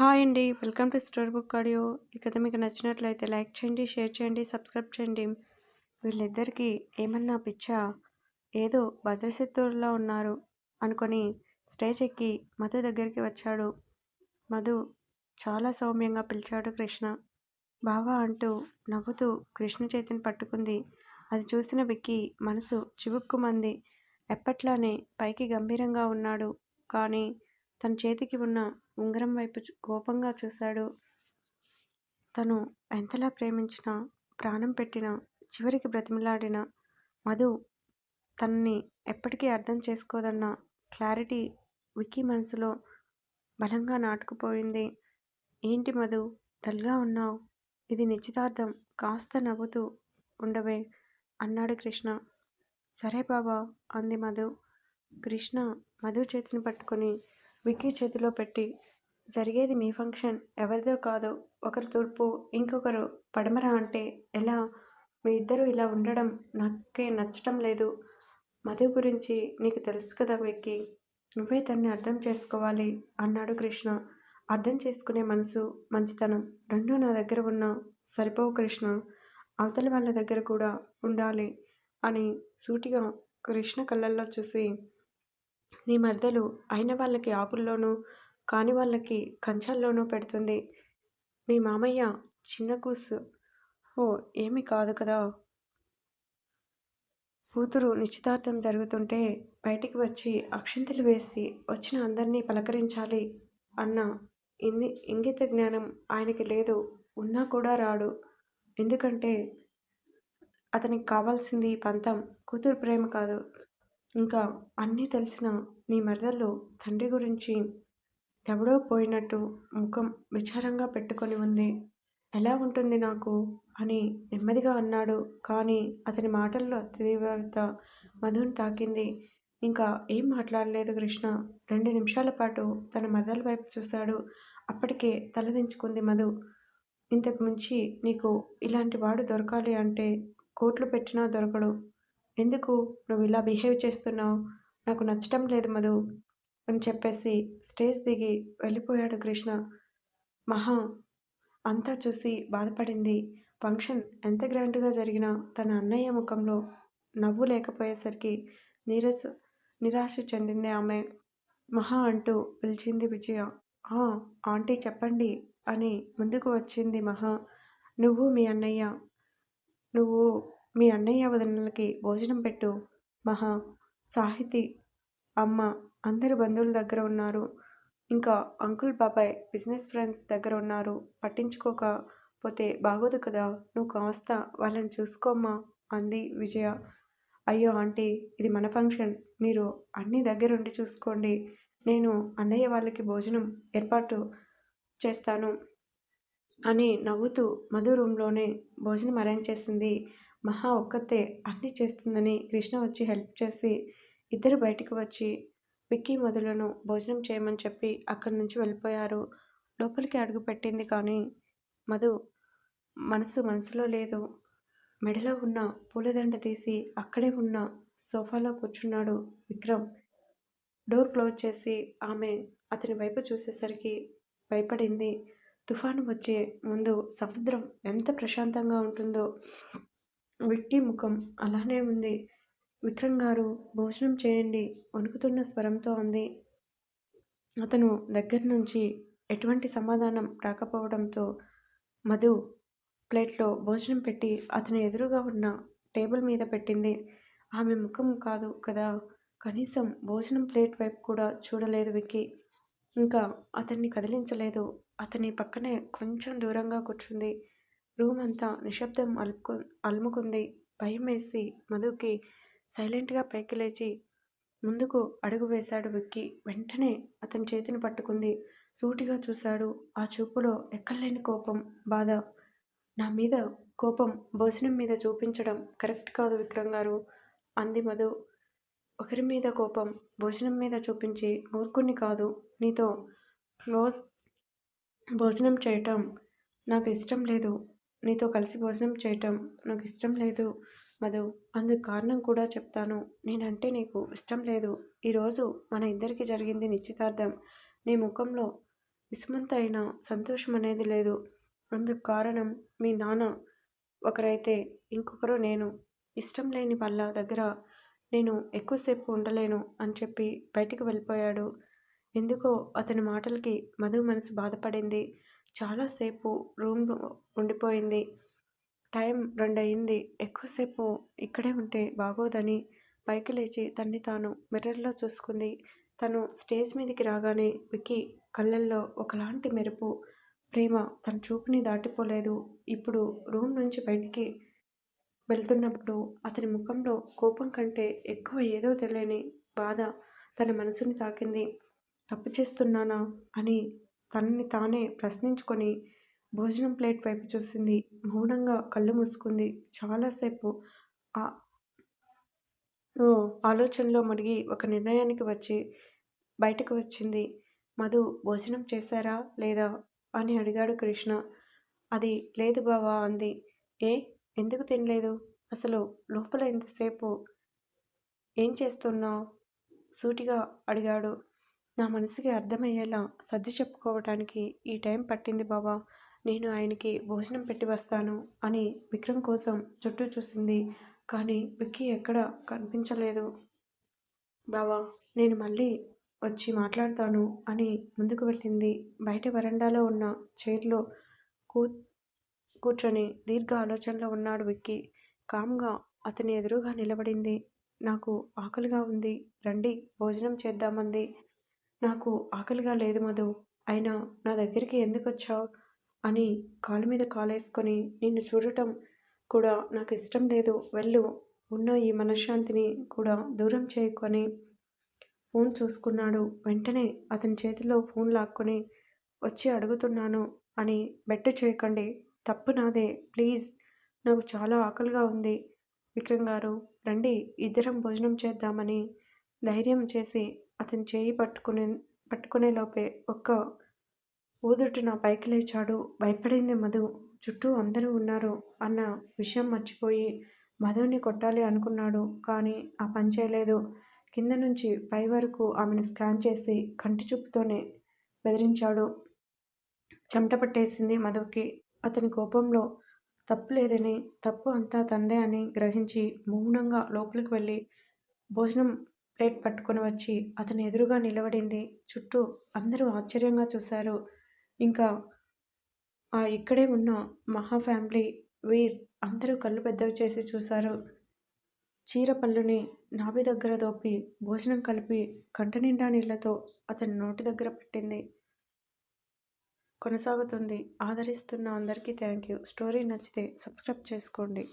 Hi అండి. Welcome to story book audio. ఈ కథ మీకు నచ్చినట్లయితే లైక్ చేయండి షేర్ చేయండి సబ్స్క్రైబ్ చేయండి. వీళ్ళిద్దరికీ ఏమన్నా పిచ్చా? ఏదో భద్రశత్రువులా ఉన్నారు అనుకొని స్టేజ్ ఎక్కి మధు దగ్గరికి వచ్చాడు. మధు చాలా సౌమ్యంగా పిలిచాడు కృష్ణ. బావా అంటూ నవ్వుతూ కృష్ణ చేతిని పట్టుకుంది. అది చూసిన విక్కి మనసు చివుక్కుమంది. ఎప్పట్లానే పైకి గంభీరంగా ఉన్నాడు. కానీ తన చేతికి ఉన్న ఉంగరం వైపు కోపంగా చూశాడు. తను ఎంతలా ప్రేమించినా ప్రాణం పెట్టినా చివరికి బ్రతిమలాడిన మధు తనని ఎప్పటికీ అర్థం చేసుకోదన్న క్లారిటీ విక్కీ మనసులో బలంగా నాటుకుపోయింది. ఏంటి మధు డల్గా ఉన్నావు? ఇది నిశ్చితార్థం కాస్త నవ్వుతూ ఉండవే అన్నాడు కృష్ణ. సరే బాబా అంది మధు. కృష్ణ మధు చేతిని పట్టుకొని విక్కీ చేతిలో పెట్టి జరిగేది మీ ఫంక్షన్ ఎవరిదో కాదు ఒకరు తూర్పు ఇంకొకరు పడమర అంటే ఎలా? మీ ఇద్దరు ఇలా ఉండడం నాకే నచ్చటం లేదు. మధు గురించి నీకు తెలుసు కదా వెక్కి? నువ్వే తన్ని అర్థం చేసుకోవాలి అన్నాడు కృష్ణ. అర్థం చేసుకునే మనసు మంచితనం రెండూ నా దగ్గర ఉన్న సరిపోవు కృష్ణ. అవతల వాళ్ళ దగ్గర కూడా ఉండాలి అని సూటిగా కృష్ణ కళ్ళల్లో చూసి నీ మర్దలు అయిన వాళ్ళకి ఆకుల్లోనూ కాని వాళ్ళకి కంచాల్లోనూ పెడుతుంది. మీ మామయ్య చిన్న కూసు. ఓ ఏమీ కాదు కదా? కూతురు నిశ్చితార్థం జరుగుతుంటే బయటికి వచ్చి అక్షింతలు వేసి వచ్చిన అందరినీ పలకరించాలి అన్న ఇన్ని ఇంగిత జ్ఞానం ఆయనకి లేదు. ఉన్నా కూడా రాడు. ఎందుకంటే అతనికి కావాల్సింది పంతం. కూతురు ప్రేమ కాదు. ఇంకా అన్నీ తెలిసిన నీ మరదలు తండ్రి గురించి ఎవడో పోయినట్టు ముఖం విచారంగా పెట్టుకొని ఉంది. ఎలా ఉంటుంది నాకు? అని నెమ్మదిగా అన్నాడు. కానీ అతని మాటల్లో తీవ్రత మధుని తాకింది. ఇంకా ఏం మాట్లాడలేదు కృష్ణ. రెండు నిమిషాల పాటు తన మదల వైపు చూశాడు. అప్పటికే తలదించుకుంది మధు. ఇంతకు మించి నీకు ఇలాంటి వాడు దొరకాలి అంటే కోట్లు పెట్టినా దొరకడు. ఎందుకు నువ్వు ఇలా బిహేవ్ చేస్తున్నావు? నాకు నచ్చటం లేదు మధు అని చెప్పేసి స్టేజ్ దిగి వెళ్ళిపోయాడు కృష్ణ. మహా అంతా చూసి బాధపడింది. ఫంక్షన్ ఎంత గ్రాండ్గా జరిగినా తన అన్నయ్య ముఖంలో నవ్వు లేకపోయేసరికి నీరస నిరాశ చెందింది ఆమె. మహా అంటూ పిలిచింది విజయ. ఆంటీ చెప్పండి అని ముందుకు వచ్చింది మహా. నువ్వు మీ అన్నయ్య. నువ్వు మీ అన్నయ్య వదినలకి భోజనం పెట్టు. మహా సాహితి అమ్మ అందరు బంధువుల దగ్గర ఉన్నారు. ఇంకా అంకుల్ బాబాయ్ బిజినెస్ ఫ్రెండ్స్ దగ్గర ఉన్నారు. పట్టించుకోకపోతే బాగోదు కదా నువ్వు కాస్త వాళ్ళని చూసుకోమ్మా అంది విజయ. అయ్యో ఆంటీ ఇది మన ఫంక్షన్. మీరు అన్ని దగ్గరుండి చూసుకోండి. నేను అన్నయ్య వాళ్ళకి భోజనం ఏర్పాటు చేస్తాను అని నవ్వుతూ మధు రూమ్లోనే భోజనం అరేంజ్ చేసింది. మహా ఒక్కతే అన్నీ చేస్తుందని కృష్ణ వచ్చి హెల్ప్ చేసి ఇద్దరు బయటికి వచ్చి విక్కీ మధులను భోజనం చేయమని చెప్పి అక్కడి నుంచి వెళ్ళిపోయారు. లోపలికి అడుగు పెట్టింది కానీ మధు మనసు మనసులో లేదు. మెడలో ఉన్న పూలదండ తీసి అక్కడే ఉన్న సోఫాలో కూర్చున్నాడు విక్రమ్. డోర్ క్లోజ్ చేసి ఆమె అతని వైపు చూసేసరికి భయపడింది. తుఫాను వచ్చే ముందు సముద్రం ఎంత ప్రశాంతంగా ఉంటుందో. విక్కీ ముఖం అలానే ఉంది. విక్రమ్ గారు భోజనం చేయండి. వణుకుతున్న స్వరంతో అంది. అతను దగ్గర నుంచి ఎటువంటి సమాధానం రాకపోవడంతో మధు ప్లేట్లో భోజనం పెట్టి అతని ఎదురుగా ఉన్న టేబుల్ మీద పెట్టింది. ఆమె ముఖం కాదు కదా. కనీసం భోజనం ప్లేట్ వైపు కూడా చూడలేదు విక్కీ. ఇంకా అతన్ని కదిలించలేదు. అతని పక్కనే కొంచెం దూరంగా కూర్చుంది. రూమ్ అంతా నిశ్శబ్దం అలుపుకు అలుముకుంది. భయం వేసి మధుకి సైలెంట్గా పైకి లేచి ముందుకు అడుగు వేశాడు విక్కి. వెంటనే అతని చేతిని పట్టుకుంది. సూటిగా చూశాడు. ఆ చూపులో ఎక్కడలేని కోపం బాధ. నా మీద కోపం భోజనం మీద చూపించడం కరెక్ట్ కాదు విక్రమ్ గారు అంది మధు. ఒకరి మీద కోపం భోజనం మీద చూపించి మూర్ఖుణ్ణి కాదు. నీతో క్లోజ్ భోజనం చేయటం నాకు ఇష్టం లేదు. నీతో కలిసి భోజనం చేయటం నాకు ఇష్టం లేదు మధు. అందుకు కారణం కూడా చెప్తాను. నేనంటే నీకు ఇష్టం లేదు. ఈరోజు మన ఇద్దరికి జరిగింది నిశ్చితార్థం. నీ ముఖంలో ఇసుమంత అయినా సంతోషం అనేది లేదు. అందుకు కారణం మీ నాన్న ఒకరైతే ఇంకొకరు నేను. ఇష్టం లేని వాళ్ళ దగ్గర నేను ఎక్కువసేపు ఉండలేను అని చెప్పి బయటికి వెళ్ళిపోయాడు. ఎందుకో అతని మాటలకి మధు మనసు బాధపడింది. చాలాసేపు రూమ్లో ఉండిపోయింది. టైం రెండయింది. ఎక్కువసేపు ఇక్కడే ఉంటే బాగోదని పైకి లేచి తన్ని తాను మిర్రర్లో చూసుకుంది. తను స్టేజ్ మీదకి రాగానే వికి కళ్ళల్లో ఒకలాంటి మెరుపు ప్రేమ తన చూపుని దాటిపోలేదు. ఇప్పుడు రూమ్ నుంచి బయటికి వెళ్తున్నప్పుడు అతని ముఖంలో కోపం కంటే ఎక్కువ ఏదో తెలియని బాధ తన మనసుని తాకింది. తప్పు చేస్తున్నానా అని తనని తానే ప్రశ్నించుకొని భోజనం ప్లేట్ వైపు చూసింది. మౌనంగా కళ్ళు మూసుకుంది. చాలాసేపు ఆ ఓ ఆలోచనలో మునిగి ఒక నిర్ణయానికి వచ్చి బయటకు వచ్చింది. మధు భోజనం చేశారా లేదా? అని అడిగాడు కృష్ణ. అది లేదు బావా అంది. ఏ? ఎందుకు తినలేదు? అసలు లోపల ఎంతసేపు ఏం చేస్తున్నావు? సూటిగా అడిగాడు. నా మనసుకి అర్థమయ్యేలా సర్ది చెప్పుకోవటానికి ఈ టైం పట్టింది బావా. నేను ఆయనకి భోజనం పెట్టి వస్తాను అని విక్రమ్ కోసం చుట్టూ చూసింది. కానీ విక్కీ ఎక్కడ కనిపించలేదు. బావా నేను మళ్ళీ వచ్చి మాట్లాడతాను అని ముందుకు వెళ్ళింది. బయట వరండాలో ఉన్న చైర్లో కూ కూర్చొని దీర్ఘ ఆలోచనలో ఉన్నాడు విక్కీ. కామ్గా అతని ఎదురుగా నిలబడింది. నాకు ఆకలిగా ఉంది. రండి భోజనం చేద్దామంది. నాకు ఆకలిగా లేదు మధు. అయినా నా దగ్గరికి ఎందుకు వచ్చావు? అని కాలు మీద కాలేసుకొని నిన్ను చూడటం కూడా నాకు ఇష్టం లేదు. వెళ్ళు. ఉన్న ఈ మనశ్శాంతిని కూడా దూరం చేయకొని ఫోన్ చూసుకున్నాడు. వెంటనే అతని చేతిలో ఫోన్ లాక్కొని వచ్చి అడుగుతున్నాను అని బెట్టు చేయకండి. తప్పు నాదే. ప్లీజ్. నాకు చాలా ఆకలిగా ఉంది. విక్రమ్ గారు రండి. ఇద్దరం భోజనం చేద్దామని ధైర్యం చేసి అతని చేయి పట్టుకునే పట్టుకునే లోపే ఒక్క ఊదుటున పైకి లేచాడు. భయపడింది మధు. చుట్టూ అందరూ ఉన్నారు అన్న విషయం మర్చిపోయి మధుని కొట్టాలి అనుకున్నాడు కానీ ఆ పని చేయలేదు. కింద నుంచి పై వరకు ఆమెను స్కాన్ చేసి కంటి చూపుతోనే బెదిరించాడు. చెమట పట్టేసింది మధుకి. అతని కోపంలో తప్పు లేదని తప్పు అంతా తందే అని గ్రహించి మౌనంగా లోపలికి వెళ్ళి భోజనం ప్లేట్ పట్టుకొని వచ్చి అతని ఎదురుగా నిలబడింది. చుట్టూ అందరూ ఆశ్చర్యంగా చూశారు. ఇంకా ఆ ఇక్కడే ఉన్న మహా ఫ్యామిలీ వీర్ అందరూ కళ్ళు పెద్దవి చేసి చూశారు. చీర పళ్ళుని నాభి దగ్గర దోపి భోజనం కలిపి కంటనిండా నీళ్ళతో అతని నోటి దగ్గర పెట్టింది. కొనసాగుతుంది. ఆదరిస్తున్న అందరికీ థ్యాంక్ యూ స్టోరీ నచ్చితే సబ్స్క్రైబ్ చేసుకోండి.